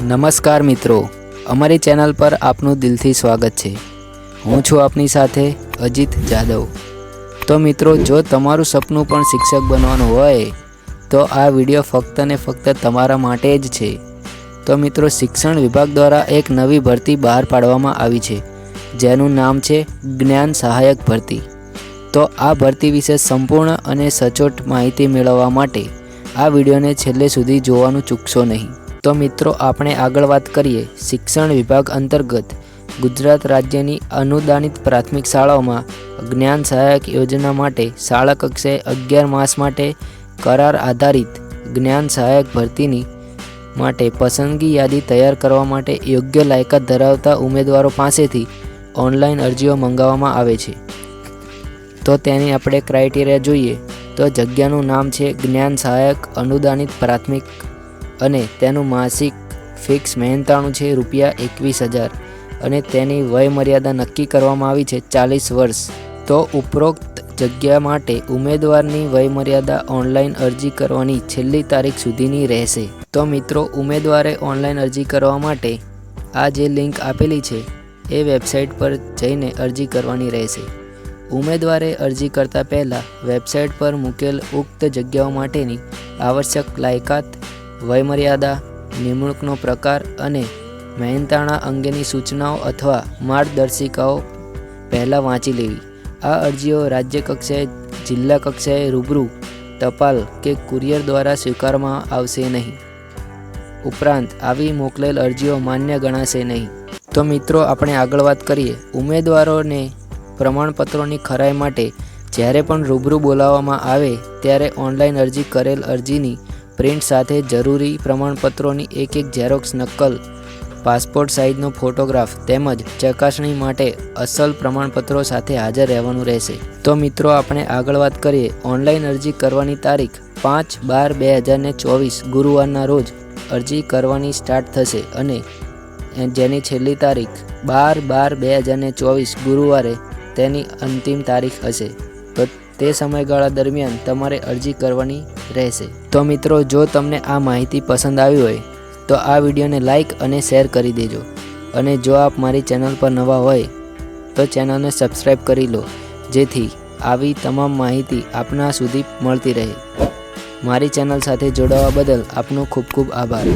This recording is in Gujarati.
નમસ્કાર મિત્રો, અમારી ચેનલ પર આપનું દિલથી સ્વાગત છે. હું છું આપની સાથે અજીત જાદવ. તો મિત્રો, જો તમારું સપનું પણ શિક્ષક બનવાનું હોય, તો આ વીડિયો ફક્ત ને ફક્ત તમારા માટે જ છે. તો મિત્રો, શિક્ષણ વિભાગ દ્વારા એક નવી ભરતી બહાર પાડવામાં આવી છે, જેનું નામ છે જ્ઞાન સહાયક ભરતી. તો આ ભરતી વિશે સંપૂર્ણ અને સચોટ માહિતી મેળવવા માટે આ વિડીયોને છેલ્લે સુધી જોવાનું ચૂકશો નહીં. તો મિત્રો, આપણે આગળ વાત કરીએ. શિક્ષણ વિભાગ અંતર્ગત ગુજરાત રાજ્યની અનુદાનિત પ્રાથમિક શાળાઓમાં જ્ઞાન સહાયક યોજના માટે શાળા કક્ષાએ અગિયાર માસ માટે કરાર આધારિત જ્ઞાન સહાયક ભરતીની માટે પસંદગી યાદી તૈયાર કરવા માટે યોગ્ય લાયકાત ધરાવતા ઉમેદવારો પાસેથી ઓનલાઈન અરજીઓ મંગાવવામાં આવે છે. તો તેની આપણે ક્રાઇટેરિયા જોઈએ. તો જગ્યાનું નામ છે જ્ઞાન સહાયક અનુદાનિત પ્રાથમિક અને તેનું માસિક ફિક્સ મહેનતાણું છે રૂપિયા એકવીસ હજાર. અને તેની વય મર્યાદા નક્કી કરવામાં આવી છે ચાલીસ વર્ષ. તો ઉપરોક્ત જગ્યા માટે ઉમેદવારની વયમર્યાદા ઓનલાઈન અરજી કરવાની છેલ્લી તારીખ સુધીની રહેશે. તો મિત્રો, ઉમેદવારે ઓનલાઈન અરજી કરવા માટે આ જે લિંક આપેલી છે, એ વેબસાઇટ પર જઈને અરજી કરવાની રહેશે. ઉમેદવારે અરજી કરતા પહેલાં વેબસાઇટ પર મૂકેલ ઉક્ત જગ્યાઓ માટેની આવશ્યક લાયકાત વયમર્યાદા, નિમણૂકનો પ્રકાર અને મહેનતાણા અંગેની સૂચનાઓ અથવા માર્ગદર્શિકાઓ પહેલાં વાંચી લેવી. આ અરજીઓ રાજ્ય કક્ષાએ, જિલ્લા કક્ષાએ રૂબરૂ ટપાલ કે કુરિયર દ્વારા સ્વીકારવામાં આવશે નહીં. ઉપરાંત, આવી મોકલેલ અરજીઓ માન્ય ગણાશે નહીં. તો મિત્રો, આપણે આગળ વાત કરીએ. ઉમેદવારોને પ્રમાણપત્રોની ખરાઈ માટે જ્યારે પણ રૂબરૂ બોલાવવામાં આવે ત્યારે ઓનલાઈન અરજી કરેલ અરજીની પ્રિન્ટ સાથે જરૂરી પ્રમાણપત્રોની એક એક ઝેરોક્સ નકલ, પાસપોર્ટ સાઇઝનો ફોટોગ્રાફ તેમજ ચકાસણી માટે અસલ પ્રમાણપત્રો સાથે હાજર રહેવાનું રહેશે. તો મિત્રો, આપણે આગળ વાત કરીએ. ઓનલાઈન અરજી કરવાની તારીખ પાંચ બાર બે હજાર ચોવીસ, ગુરુવારના રોજ અરજી કરવાની સ્ટાર્ટ થશે અને જેની છેલ્લી તારીખ બાર બાર બે હજાર ચોવીસ, ગુરુવારે તેની અંતિમ તારીખ હશે. તો તે સમયગાળા દરમિયાન તમારે અરજી કરવાની રહેશે. તો મિત્રો, જો તમને આ માહિતી પસંદ આવી હોય, તો આ વિડીયોને લાઈક અને શેર કરી દેજો. અને જો આપ મારી ચેનલ પર નવા હોય, તો ચેનલને સબસ્ક્રાઈબ કરી લો, જેથી આવી તમામ માહિતી આપના સુધી મળતી રહે. મારી ચેનલ સાથે જોડાવા બદલ આપનો ખૂબ ખૂબ આભાર.